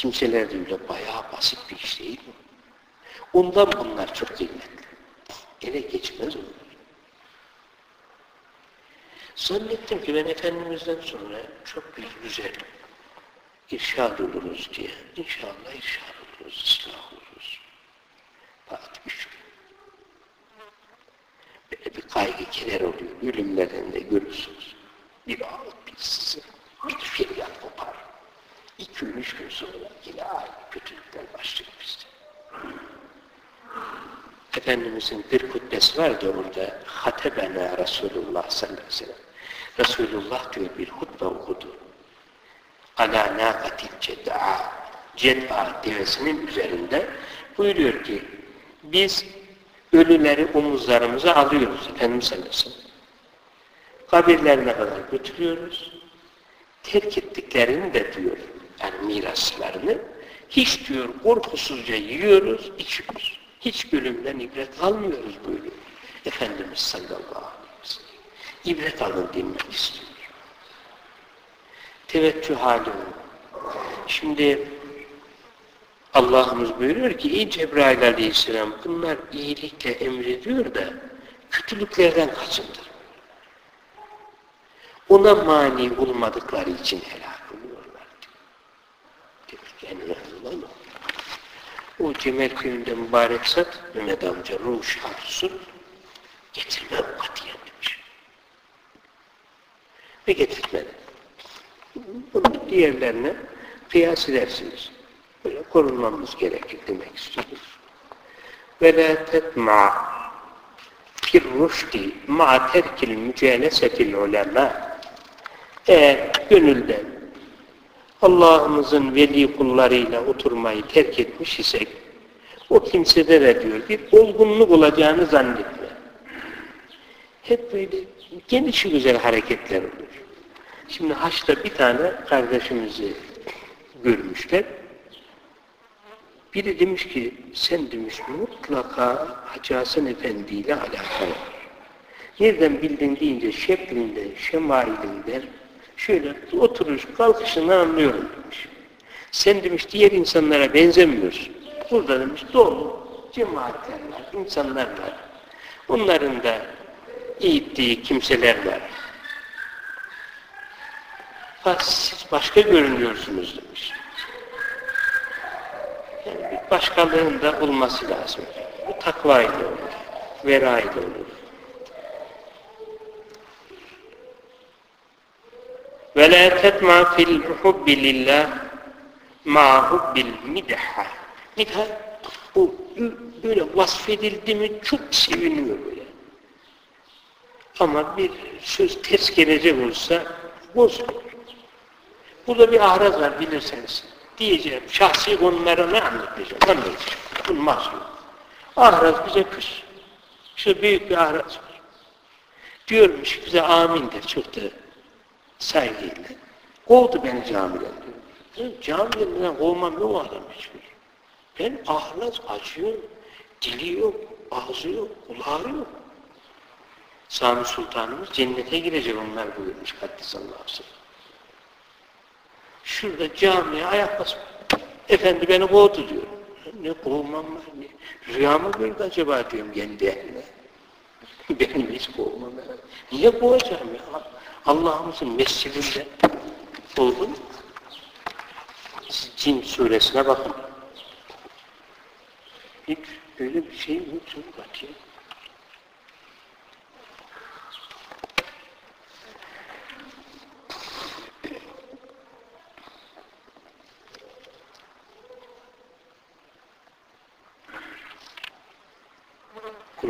Kimseler öyle bayağı basit bir iş değil mi? Ondan bunlar çok kıymetli. Ele geçmez onlar. Zannettim ki ben Efendimiz'den sonra çok bir güzel irşad oluruz diye. İnşallah irşad oluruz, ıslah oluruz. Fakat üç gün. Böyle bir kaygı keder oluyor. Ölümlerden de görürsünüz. Bir ağlık, bir sızı, bir feryat. İki üç gün sonra yine aynı kötülükler başlıyor bizde. Efendimizin bir kutbesi var da orada Hatebena Resulullah sallallahu aleyhi ve sellem. Resulullah diyor bir hutbe okudu. Ala nâkatil ced'a ced'a devesinin üzerinde buyuruyor ki biz ölüleri omuzlarımıza alıyoruz Efendimiz sallallahu aleyhi ve sellem. Kabirlerine kadar götürüyoruz. Terk ettiklerini de diyor yani miraslarını hiç diyor korkusuzca yiyoruz, içiyoruz. Hiç ölümden ibret almıyoruz buyuruyor. Efendimiz sallallahu aleyhi ve sellem. İbret alın dinmek istiyor. Teveccüh hali Şimdi Allah'ımız buyuruyor ki ey Cebrail aleyhisselam bunlar iyilikle emrediyor da kötülüklerden kaçındır. Ona mani olmadıkları için helak. Demek en önemli olan o. O Cemal köyünde mübarek sat Mehmet amca ruh şartı getirmem katiyen demiş. Ve getirmedi. Bunu diğerlerine kıyas edersiniz. Böyle korunmamız gerekir demek istiyoruz. Ve la tetma fir rüşdi ma terkil mücelesetil ulema eğer gönülden Allah'ımızın veli kullarıyla oturmayı terk etmiş isek o kimsede de diyor bir olgunluk olacağını zannetme. Hep böyle gelişi güzel hareketler olur. Şimdi Haç'ta bir tane kardeşimizi görmüşler. Biri demiş ki sen demiş mutlaka Hacı Hasan Efendi ile alakalı. Nereden bildin deyince şeklinden, şemailinden şöyle oturuş kalkışından anlıyorum demiş. Sen demiş diğer insanlara benzemiyorsun. Burada demiş dolu cemaatler var, insanlar var. Onların da eğittiği kimseler var. Fakat siz başka görünüyorsunuz demiş. Yani bir başkalığın da olması lazım. Bu takva ile olur, vera ile olur. Ve la tetma fil hubbi lillah ma hubbil midha. Bu böyle vasfedildi mi çok seviniyor böyle. Ama bir söz ters gelecek olsa bozulur. Burada bir ahraz var bilirseniz. Diyeceğim, şahsi konulara ne anlatacağım? Anlatacağım. Bunun mahsuru. Ahraz bize küs. İşte büyük bir ahraz var. Diyormuş bize amin der çok da saygıyla. Kovdu beni camiden diyor. Camiden kovmam yok adam hiçbir. Ben ahraz acıyor, dili yok, ağzı yok, kulağı yok. Sami Sultanımız cennete girecek onlar buyurmuş Kaddisallahu aleyhi ve. Şurada camiye ayak basma. Efendi beni kovdu diyor. Ne kovmam var ne? Rüya mı gördü acaba diyorum kendi eline. Benim hiç kovmam var. Niye kovacağım ya? Allah'ımızın mescidinde kovdum. Cin suresine bakın. Hiç öyle bir şey yok. Çok katiyen.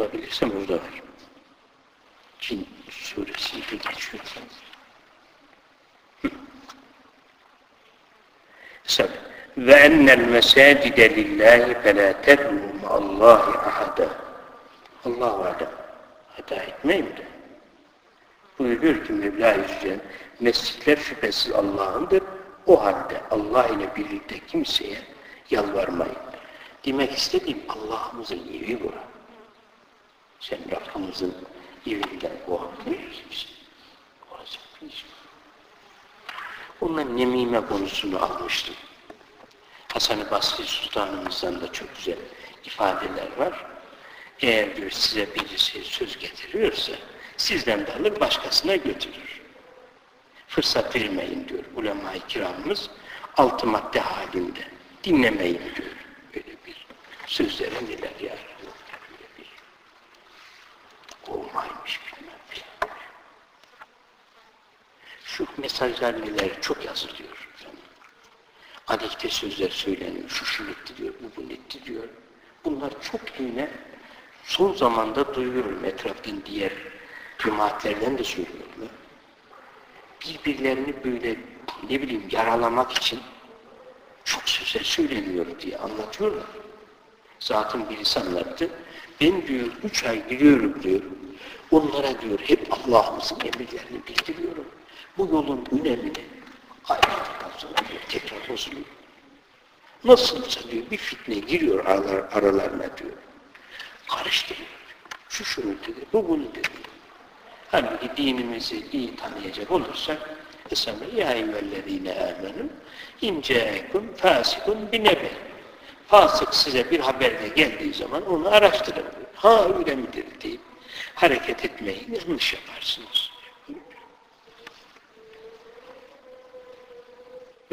bulabilirsem orada var. Cin suresinde geçiyor. Mesela ve ennel mesacide lillahi felâ ted'û Allahi ahada. Allah vada. Hata etmeyim de. Buyuruyor ki Mevla Yüzcen, mescitler şüphesiz Allah'ındır. O halde Allah ile birlikte kimseye yalvarmayın. Demek istediğim Allah'ımızın evi bu. Sen Rabbimizin evinden korkmuyorsun işte. Olacak bir iş. Ondan nemime konusunu almıştım. Hasan-ı Basri Sultanımızdan da çok güzel ifadeler var. Eğer diyor size birisi söz getiriyorsa sizden de alır başkasına götürür. Fırsat vermeyin diyor ulema-i kiramımız altı madde halinde. Dinlemeyin diyor. Böyle bir sözlere neler ya. Kovmaymış bilmem. Şu mesajlar neler çok yazılıyor. Aleyhte sözler söyleniyor. Şu şu etti diyor, bu bunu etti diyor. Bunlar çok yine son zamanda duyuyorum etraftan diğer cemaatlerden de söylüyorum. Birbirlerini böyle ne bileyim yaralamak için çok sözler söyleniyor diye anlatıyorlar. Zaten birisi anlattı. Ben diyor üç ay gidiyorum diyor. Onlara diyor hep Allah'ımızın emirlerini bildiriyorum. Bu yolun önemini ayrıldıktan sonra diyor tekrar bozuluyor. Nasılsa diyor bir fitne giriyor aralar, aralarına diyor. Karıştırıyor. Şu şunu dedi, bu bunu dedi. Halbuki dinimizi iyi tanıyacak olursak Esame ya eyyühellezine amenü inceekum fasikun binebe Fasık size bir haberle geldiği zaman onu araştırın. Ha öyle midir deyip hareket etmeyi yanlış yaparsınız.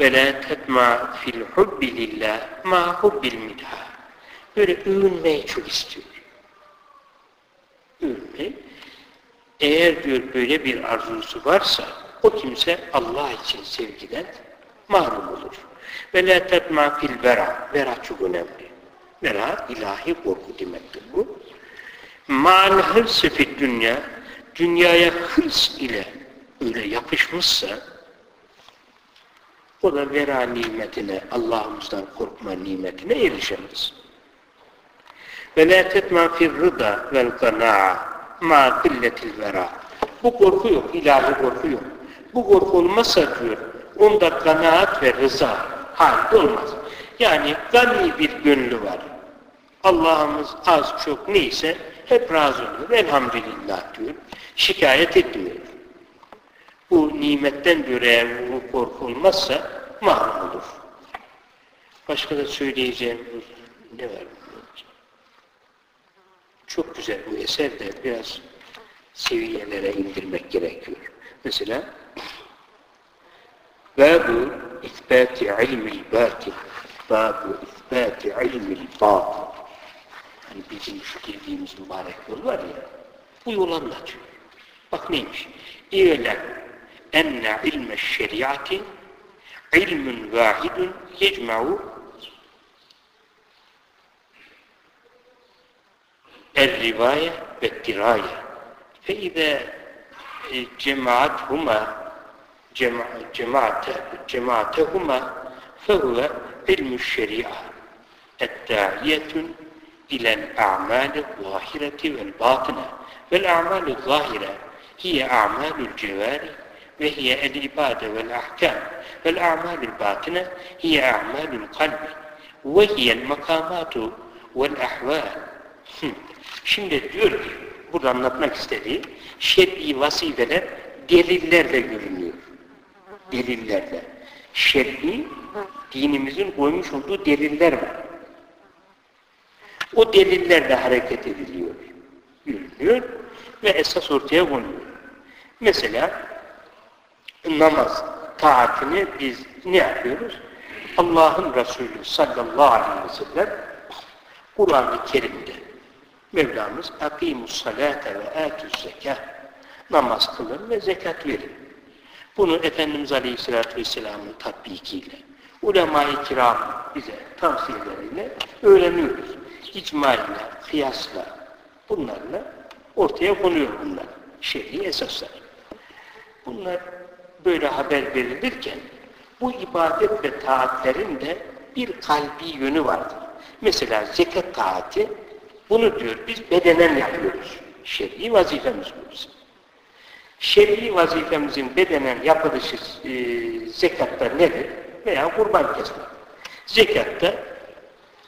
ve la tetma fil hubbi lillah ma hubbil midha. Böyle övünmeyi çok istiyor. Övünmeyi. Eğer diyor böyle bir arzusu varsa o kimse Allah için sevgiden mahrum olur. Ve la tetma fil vera. Vera çok önemli. Vera ilahi korku demektir bu. Mal hırsı fit dünya dünyaya hırs ile öyle yapışmışsa o da vera nimetine, Allah'ımızdan korkma nimetine erişemez. Ve la tetma fir rıda vel kanaa ma killetil vera. Bu korku yok, ilahi korku yok. Bu korku olmazsa diyor, onda kanaat ve rıza halde olmaz. Yani gani bir gönlü var. Allah'ımız az çok neyse hep razı oluyor. Elhamdülillah diyor. Şikayet etmiyor bu nimetten diyor eğer bu korku mahrum olur. Başka da söyleyeceğim ne var? Çok güzel bu eser de biraz seviyelere indirmek gerekiyor. Mesela Babu isbati ilmil batil Babu isbati ilmil batil Hani bizim şu girdiğimiz mübarek yol var ya. Bu yol anlatıyor. Bak neymiş? İ'lem enne ilme şeriatı ilmün vahidun yecme'u el-rivaye ve diraye. Fe ize cemaathuma cemaate cemaatehuma fehuve ilmü şeria ettâiyetun إلى الأعمال الظاهرة والباطنة والأعمال الظاهرة هي أعمال الجوارح وهي العبادة والأحكام فالأعمال الباطنة هي أعمال القلب وهي المقامات والأحوال Şimdi diyor ki, burada anlatmak istediği şer'i vazifeler delillerle görünüyor. Delillerle. Şer'i dinimizin koymuş olduğu deliller var. O delillerle hareket ediliyor. Görünüyor ve esas ortaya konuyor. Mesela namaz taatini biz ne yapıyoruz? Allah'ın Resulü sallallahu aleyhi ve sellem Kur'an-ı Kerim'de Mevlamız akimus salate ve atuz zekâh namaz kılın ve zekat verin. Bunu Efendimiz Aleyhisselatü Vesselam'ın tatbikiyle, ulema-i kiram bize tavsiyeleriyle öğreniyoruz. İcmayla, kıyasla, bunlarla ortaya konuyor bunlar. Şer'i esaslar. Bunlar böyle haber verilirken bu ibadet ve taatlerin de bir kalbi yönü vardır. Mesela zekat taati bunu diyor biz bedenen yapıyoruz. Şer'i vazifemiz bu bizim. Şer'i vazifemizin bedenen yapılışı e, zekatta nedir? Veya kurban kesmek. Zekatta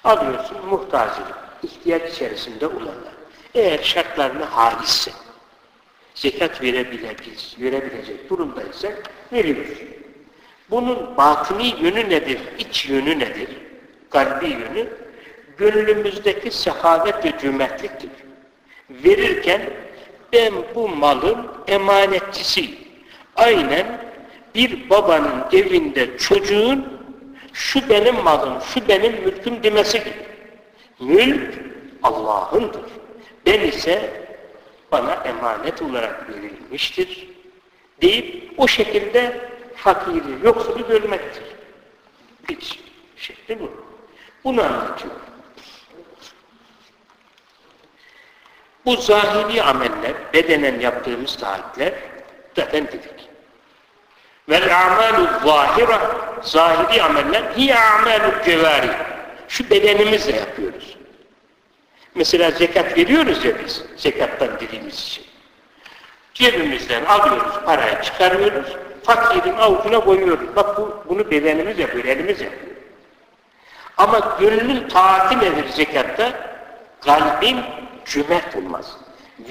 alıyorsun muhtacılık, ihtiyaç içerisinde olanlar. Eğer şartlarını haisse, zekat verebilecek, verebilecek durumdaysa verilir. Bunun batini yönü nedir, iç yönü nedir? kalbi yönü gönlümüzdeki sehavet ve cömertliktir. Verirken ben bu malın emanetçisiyim. Aynen bir babanın evinde çocuğun şu benim malım, şu benim mülküm demesi gibi. Mülk Allah'ındır. Ben ise bana emanet olarak verilmiştir deyip o şekilde fakiri, yoksulu görmektir. Hiç şekli bu. Bunu anlatıyor. Bu zahiri ameller, bedenen yaptığımız taatler zaten dedik. Vel a'malu zahira, zahiri ameller hiye a'malu cevari. Şu bedenimizle yapıyoruz. Mesela zekat veriyoruz ya biz, zekattan dediğimiz için. Cebimizden alıyoruz, parayı çıkarıyoruz, fakirin avucuna koyuyoruz. Bak bu, bunu bedenimiz yapıyor, elimiz yapıyor. Ama gönlün taati nedir zekatta? Kalbin cömert olmaz.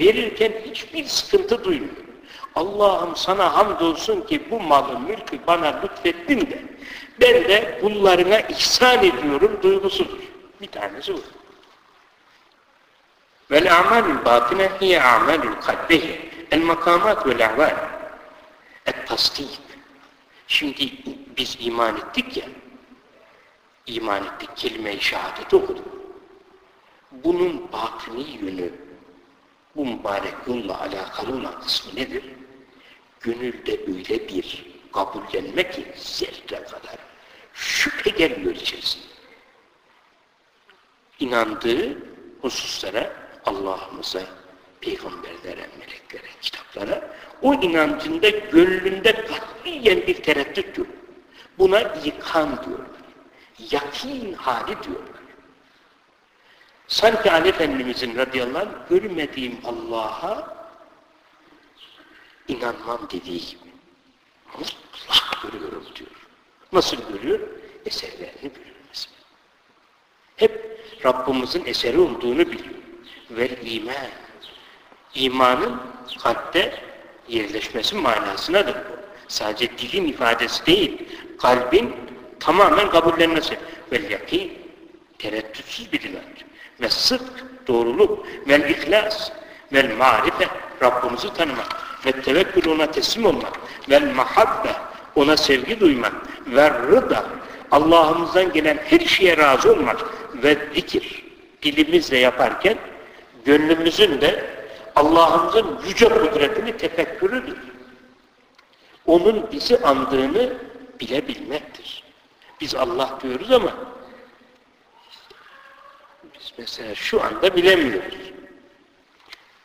Verirken hiçbir sıkıntı duymuyor. Allah'ım sana hamdolsun ki bu malı, mülkü bana lütfettin de ben de kullarına ihsan ediyorum duygusudur. Bir tanesi bu. Vel amalul batine hiye amalul kalbehi. El makamat vel ahval. Et tasdik. Şimdi biz iman ettik ya, iman ettik, kelime-i şehadeti okuduk. Bunun batini yönü, bu mübarek yolla alakalı olan kısmı nedir? Gönülde öyle bir kabullenme ki zerre kadar şüphe gelmiyor içerisinde. İnandığı hususlara Allah'ımıza, peygamberlere, meleklere, kitaplara o inancında gönlünde katiyen bir tereddüt yok. Buna ikan diyorlar. Yakin hali diyorlar. Sanki Ali Efendimizin radıyallahu anh görmediğim Allah'a inanmam dediği gibi. Mutlak görüyorum diyor. Nasıl görüyor? Eserlerini görüyor. Hep Rabbimizin eseri olduğunu biliyor. Ve iman. İmanın kalpte yerleşmesi manasınadır bu. Sadece dilin ifadesi değil, kalbin tamamen kabullenmesi. Vel yakin, tereddütsüz bir inanç. Ve sıdk, doğruluk, vel ihlas, vel marife, Rabbimizi tanımak, ve tevekkül ona teslim olmak, vel mahabbe, ona sevgi duymak, ve rıda, Allah'ımızdan gelen her şeye razı olmak ve zikir, dilimizle yaparken, gönlümüzün de Allah'ımızın yüce kudretini tefekkürüdür. Onun bizi andığını bilebilmektir. Biz Allah diyoruz ama mesela şu anda bilemiyoruz.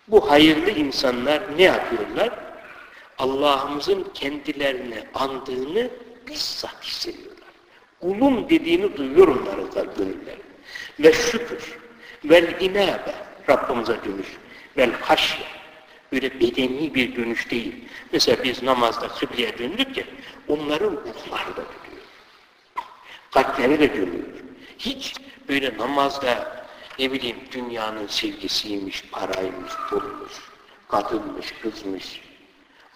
Bu hayırlı insanlar ne yapıyorlar? Allah'ımızın kendilerini andığını bizzat hissediyorlar. Kulum dediğini duyuyor onların gönülleri. Ve şükür, vel inabe, Rabbimize dönüş, vel haşye, böyle bedeni bir dönüş değil. Mesela biz namazda kıbleye döndük ya, onların ruhları da dönüyor. Kalpleri de dönüyor. Hiç böyle namazda ne bileyim dünyanın sevgisiymiş, paraymış, pulmuş, kadınmış, kızmış,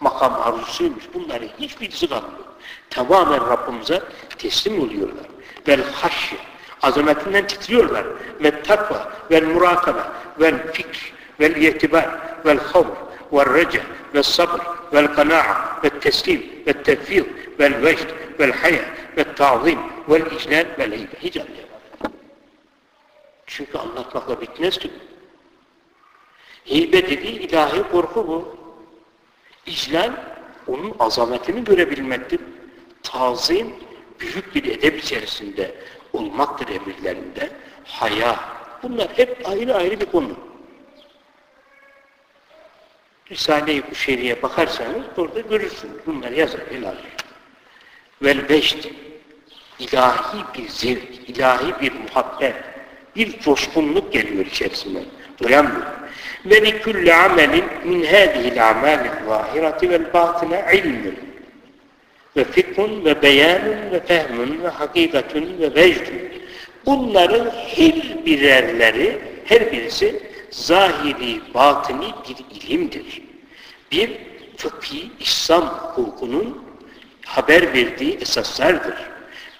makam arzusuymuş. Bunları hiçbirisi kalmıyor. Tamamen Rabbimize teslim oluyorlar. Vel haşye. Azametinden titriyorlar. Ve takva, vel murakabe, vel fikr, vel itibar, vel havr, vel reca, vel sabr, vel kana'a, vel teslim, vel tevfid, vel vecd, vel haya, vel ta'zim, vel iclal, vel heybe. Hiç anlayamam. Çünkü anlatmakla bitmez ki. Heybe dediği ilahi korku bu. İclal, onun azametini görebilmektir. Tazim, büyük bir edep içerisinde olmaktır emirlerinde. Haya, bunlar hep ayrı ayrı bir konu. Risale-i Kuşeri'ye bakarsanız orada görürsünüz. Bunlar yazar, helal. Vel beşti. ilahi bir zevk, ilahi bir muhabbet, bir coşkunluk geliyor içerisinden. Doyamıyor. Ve likülli amelin min hâzihil amâlin zâhireti vel bâtine ilmin ve fikhun ve beyanun ve fehmun ve hakikatun ve vecdun. Bunların her birerleri, her birisi zahiri, batini bir ilimdir. Bir fıkhi İslam hukukunun haber verdiği esaslardır.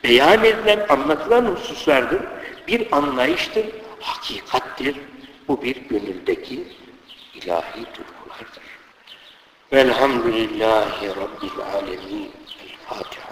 beyan edilen, anlatılan hususlardır. Bir anlayıştır, hakikattir. Bu bir gönüldeki ilahi duygulardır. Velhamdülillahi Rabbil alemin. El Fatiha.